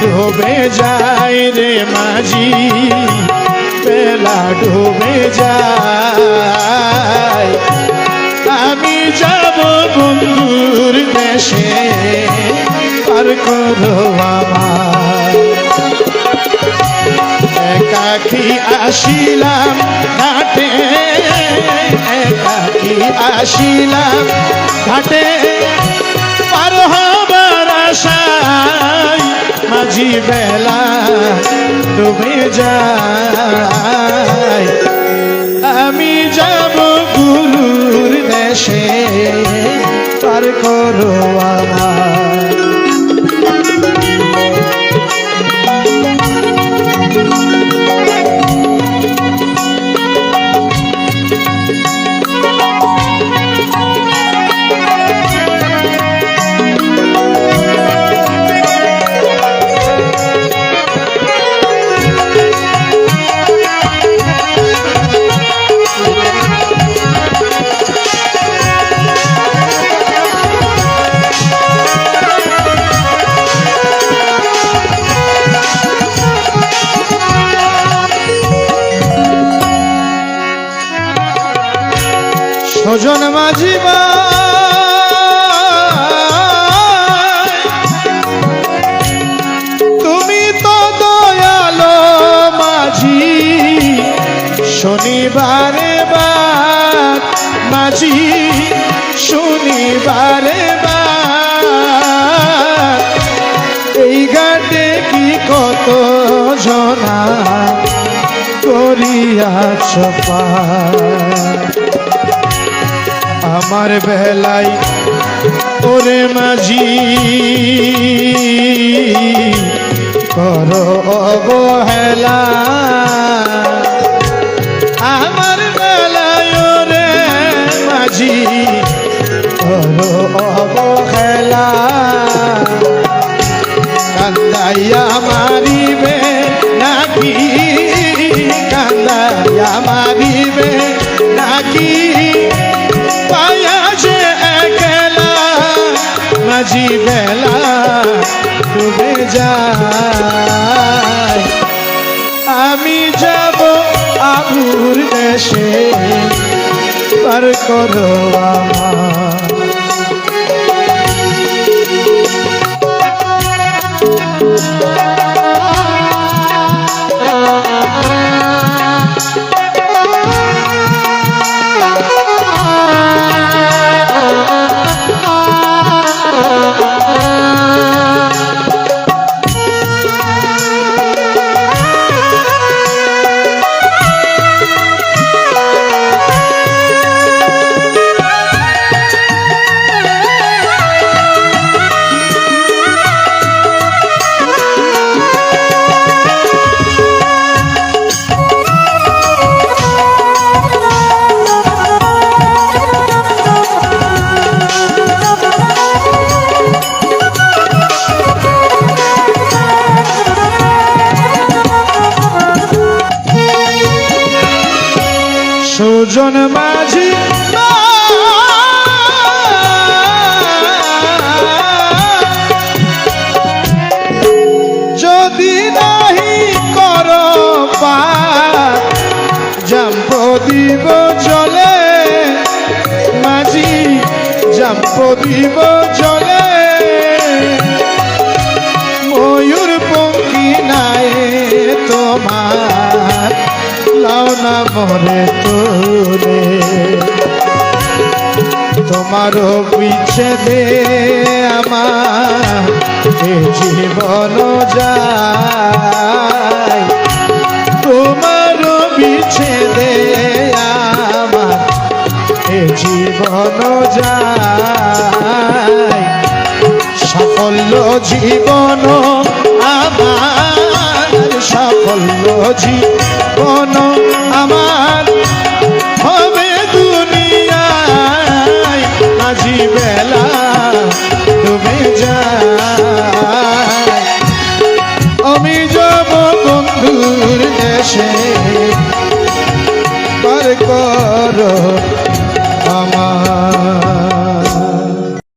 ডুবে যায় রে মাঝি বেলা ডুবে যায়। আমি যাব বন্ধুর দেশে, পার করো আমার একাকি আসিলাম ঘাটে একাকি আসিলাম ঘাটে পার হবার আশায় মাঝি বেলা ডুবে যায়। আমি যাব গুরুর দেশে, পার করো আমার সজন মাঝি তুমি তো দয়ালো মাঝি, শনিবারে বার মাঝি, শনিবারে বার এই ঘাটে কি কত জনা করিয়াছ পার আমার বেলায় ওরে মাঝি, কর অবহেলা। আমার বেলায় ওরে মাঝি, কর অবহেলা। কান্দাইয়া মারিবে নাকি, কান্দাইয়া মারিবে নাকি? মাঝি বেলা ডুবে যায়। আমি যাব আবুর দেশে পার করো আমার। সুজন মাঝি যদি নাহি কর জাম্প দিব জলে। মাঝি, জাম্প দিব জলে। ময়ূর পঙ্কি নাই তোমার লাউনা মরে তোরে। তোমার বিচ্ছেদে আমার জীবন যায়। তোমার বিচ্ছেদে আমার জীবন যায়। সাফল্য জীবন আমার, সাফল্য জীবন আসে। পার কর আমার